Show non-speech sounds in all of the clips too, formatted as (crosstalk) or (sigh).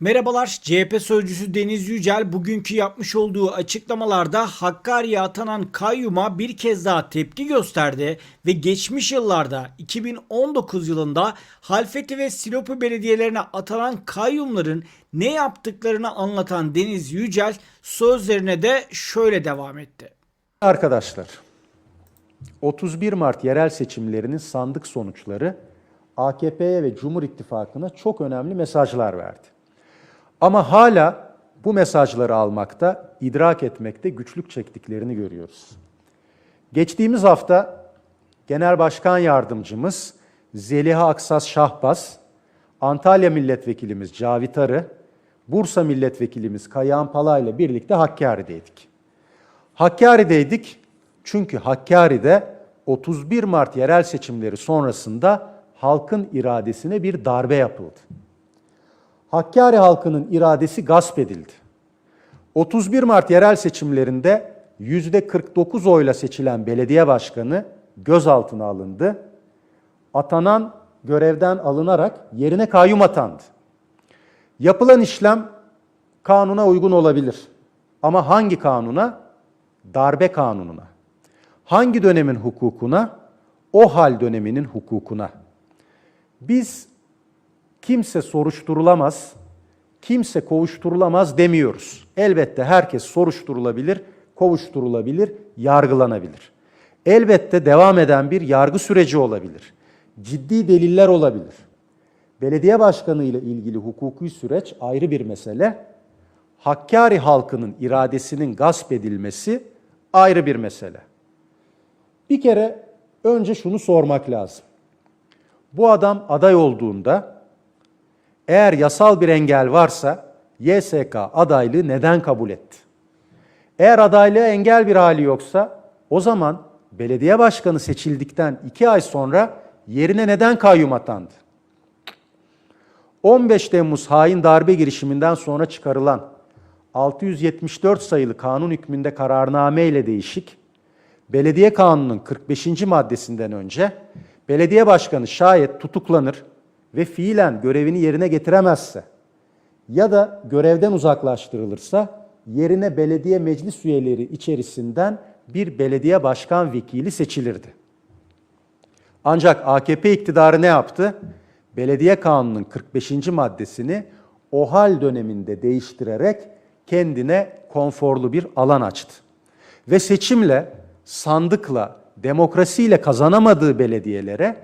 Merhabalar, CHP sözcüsü Deniz Yücel bugünkü yapmış olduğu açıklamalarda Hakkari'ye atanan kayyuma bir kez daha tepki gösterdi ve geçmiş yıllarda 2019 yılında Halfeti ve Silopi belediyelerine atanan kayyumların ne yaptıklarını anlatan Deniz Yücel sözlerine de şöyle devam etti. Arkadaşlar, 31 Mart yerel seçimlerinin sandık sonuçları AKP'ye ve Cumhur İttifakı'na çok önemli mesajlar verdi. Ama hala bu mesajları almakta, idrak etmekte güçlük çektiklerini görüyoruz. Geçtiğimiz hafta Genel Başkan Yardımcımız Zeliha Aksas Şahbaz, Antalya Milletvekilimiz Cavit Arı, Bursa Milletvekilimiz Kayahan Pala ile birlikte Hakkari'deydik. Hakkari'deydik çünkü Hakkari'de 31 Mart yerel seçimleri sonrasında halkın iradesine bir darbe yapıldı. Hakkari halkının iradesi gasp edildi. 31 Mart yerel seçimlerinde %49 oyla seçilen belediye başkanı gözaltına alındı. Atanan görevden alınarak yerine kayyum atandı. Yapılan işlem kanuna uygun olabilir. Ama hangi kanuna? Darbe kanununa. Hangi dönemin hukukuna? O hal döneminin hukukuna. Biz kimse soruşturulamaz, kimse kovuşturulamaz demiyoruz. Elbette herkes soruşturulabilir, kovuşturulabilir, yargılanabilir. Elbette devam eden bir yargı süreci olabilir. Ciddi deliller olabilir. Belediye başkanı ile ilgili hukuki süreç ayrı bir mesele. Hakkari halkının iradesinin gasp edilmesi ayrı bir mesele. Bir kere önce şunu sormak lazım. Bu adam aday olduğunda eğer yasal bir engel varsa YSK adaylığı neden kabul etti? Eğer adaylığa engel bir hali yoksa o zaman belediye başkanı seçildikten iki ay sonra yerine neden kayyum atandı? 15 Temmuz hain darbe girişiminden sonra çıkarılan 674 sayılı kanun hükmünde kararname ile değişik, Belediye Kanunu'nun 45. maddesinden önce belediye başkanı şayet tutuklanır ve fiilen görevini yerine getiremezse ya da görevden uzaklaştırılırsa yerine belediye meclis üyeleri içerisinden bir belediye başkan vekili seçilirdi. Ancak AKP iktidarı ne yaptı? Belediye Kanunu'nun 45. maddesini OHAL döneminde değiştirerek kendine konforlu bir alan açtı. Ve seçimle, sandıkla, demokrasiyle kazanamadığı belediyelere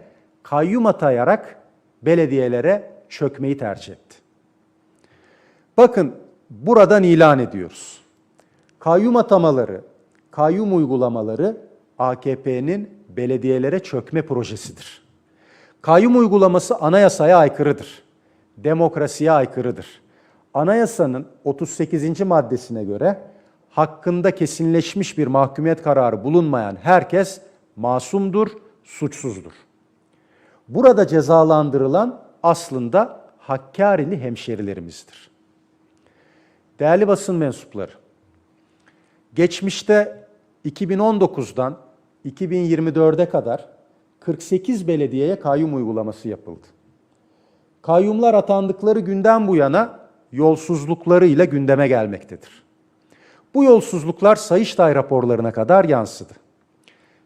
kayyum atayarak belediyelere çökmeyi tercih etti. Bakın buradan ilan ediyoruz. Kayyum atamaları, kayyum uygulamaları AKP'nin belediyelere çökme projesidir. Kayyum uygulaması anayasaya aykırıdır. Demokrasiye aykırıdır. Anayasanın 38. maddesine göre hakkında kesinleşmiş bir mahkumiyet kararı bulunmayan herkes masumdur, suçsuzdur. Burada cezalandırılan aslında Hakkari'li hemşerilerimizdir. Değerli basın mensupları, geçmişte 2019'dan 2024'e kadar 48 belediyeye kayyum uygulaması yapıldı. Kayyumlar atandıkları günden bu yana yolsuzlukları ile gündeme gelmektedir. Bu yolsuzluklar Sayıştay raporlarına kadar yansıdı.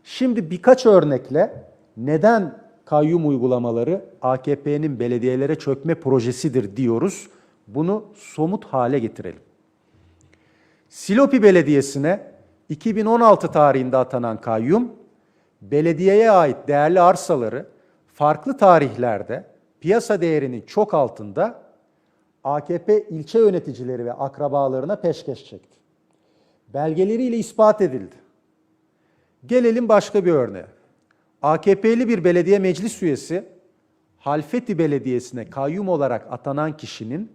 Şimdi birkaç örnekle neden kayyum uygulamaları AKP'nin belediyelere çökme projesidir diyoruz. Bunu somut hale getirelim. Silopi Belediyesi'ne 2016 tarihinde atanan kayyum, belediyeye ait değerli arsaları farklı tarihlerde piyasa değerinin çok altında AKP ilçe yöneticileri ve akrabalarına peşkeş çekti. Belgeleriyle ispat edildi. Gelelim başka bir örneğe. AKP'li bir belediye meclis üyesi Halfeti Belediyesi'ne kayyum olarak atanan kişinin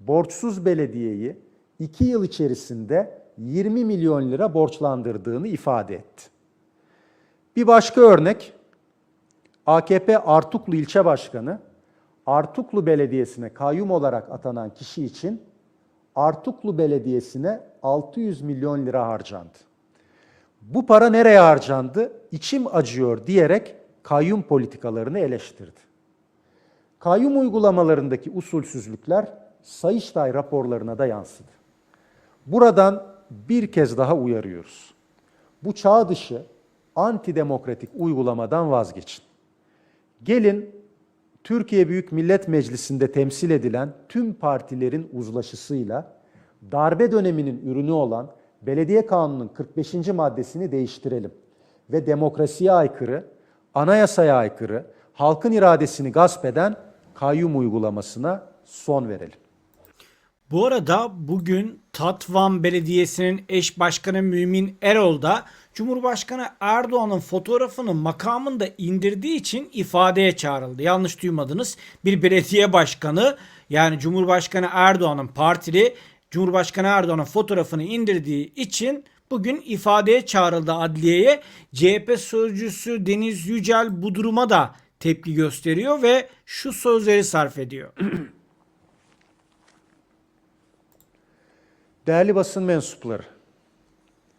borçsuz belediyeyi 2 yıl içerisinde 20 milyon lira borçlandırdığını ifade etti. Bir başka örnek, AKP Artuklu ilçe başkanı, Artuklu Belediyesi'ne kayyum olarak atanan kişi için Artuklu Belediyesi'ne 600 milyon lira harcandı. Bu para nereye harcandı? İçim acıyor diyerek kayyum politikalarını eleştirdi. Kayyum uygulamalarındaki usulsüzlükler Sayıştay raporlarına da yansıdı. Buradan bir kez daha uyarıyoruz. Bu çağ dışı antidemokratik uygulamadan vazgeçin. Gelin Türkiye Büyük Millet Meclisi'nde temsil edilen tüm partilerin uzlaşısıyla darbe döneminin ürünü olan Belediye Kanunu'nun 45. maddesini değiştirelim ve demokrasiye aykırı, anayasaya aykırı, halkın iradesini gasp eden kayyum uygulamasına son verelim. Bu arada bugün Tatvan Belediyesi'nin eş başkanı Mümin Erol da Cumhurbaşkanı Erdoğan'ın fotoğrafını makamında indirdiği için ifadeye çağrıldı. Yanlış duymadınız. Bir belediye başkanı yani Cumhurbaşkanı Erdoğan'ın partili Cumhurbaşkanı Erdoğan'ın fotoğrafını indirdiği için bugün ifadeye çağrıldı adliyeye. CHP sözcüsü Deniz Yücel bu duruma da tepki gösteriyor ve şu sözleri sarf ediyor. (clears throat) Değerli basın mensupları,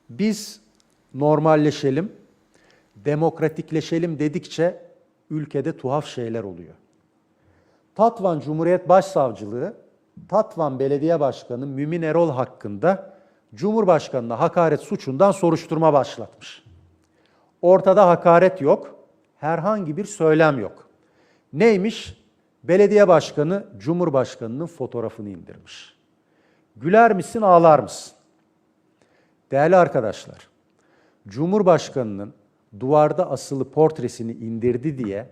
biz normalleşelim, demokratikleşelim dedikçe ülkede tuhaf şeyler oluyor. Tatvan Cumhuriyet Başsavcılığı, Tatvan Belediye Başkanı Mümin Erol hakkında Cumhurbaşkanı'na hakaret suçundan soruşturma başlatmış. Ortada hakaret yok, herhangi bir söylem yok. Neymiş? Belediye başkanı Cumhurbaşkanı'nın fotoğrafını indirmiş. Güler misin, ağlar mısın? Değerli arkadaşlar, Cumhurbaşkanının duvarda asılı portresini indirdi diye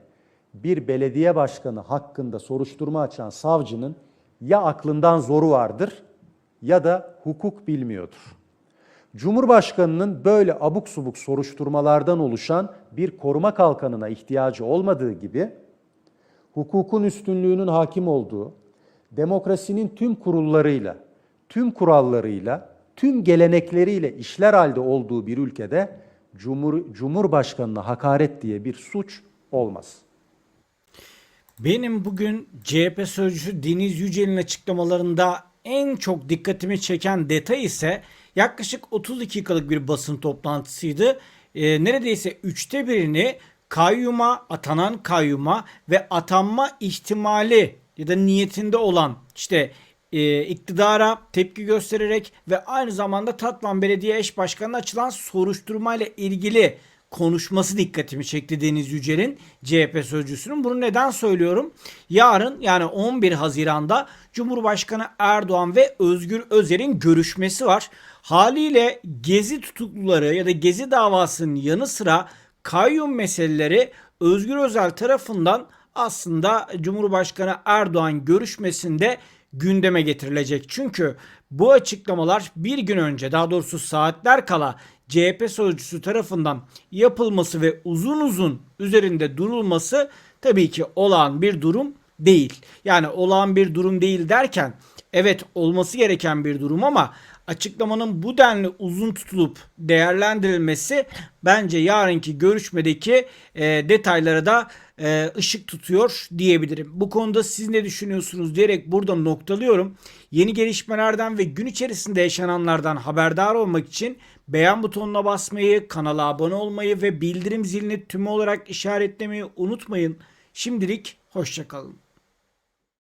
bir belediye başkanı hakkında soruşturma açan savcının ya aklından zoru vardır ya da hukuk bilmiyordur. Cumhurbaşkanının böyle abuk subuk soruşturmalardan oluşan bir koruma kalkanına ihtiyacı olmadığı gibi hukukun üstünlüğünün hakim olduğu, demokrasinin tüm kurullarıyla, tüm kurallarıyla, tüm gelenekleriyle işler halde olduğu bir ülkede Cumhur, Cumhurbaşkanına hakaret diye bir suç olmaz. Benim bugün CHP sözcüsü Deniz Yücel'in açıklamalarında en çok dikkatimi çeken detay ise yaklaşık 30 dakikalık bir basın toplantısıydı. Ee, neredeyse üçte birini kayyuma, atanan kayyuma ve atanma ihtimali ya da niyetinde olan işte e, iktidara tepki göstererek ve aynı zamanda Tatvan Belediye Eş Başkanı'na açılan soruşturmayla ilgili konuşması dikkatimi çekti Deniz Yücel'in CHP sözcüsünün. Bunu neden söylüyorum? Yarın yani 11 Haziran'da Cumhurbaşkanı Erdoğan ve Özgür Özel'in görüşmesi var. Haliyle gezi tutukluları ya da gezi davasının yanı sıra kayyum meseleleri Özgür Özel tarafından aslında Cumhurbaşkanı Erdoğan görüşmesinde gündeme getirilecek. Çünkü bu açıklamalar bir gün önce daha doğrusu saatler kala CHP sözcüsü tarafından yapılması ve uzun uzun üzerinde durulması tabii ki olağan bir durum değil. Yani olağan bir durum değil derken evet olması gereken bir durum ama açıklamanın bu denli uzun tutulup değerlendirilmesi bence yarınki görüşmedeki e, detaylara da e, ışık tutuyor diyebilirim. Bu konuda siz ne düşünüyorsunuz diyerek burada noktalıyorum. Yeni gelişmelerden ve gün içerisinde yaşananlardan haberdar olmak için beğen butonuna basmayı, kanala abone olmayı ve bildirim zilini tüm olarak işaretlemeyi unutmayın. Şimdilik hoşçakalın.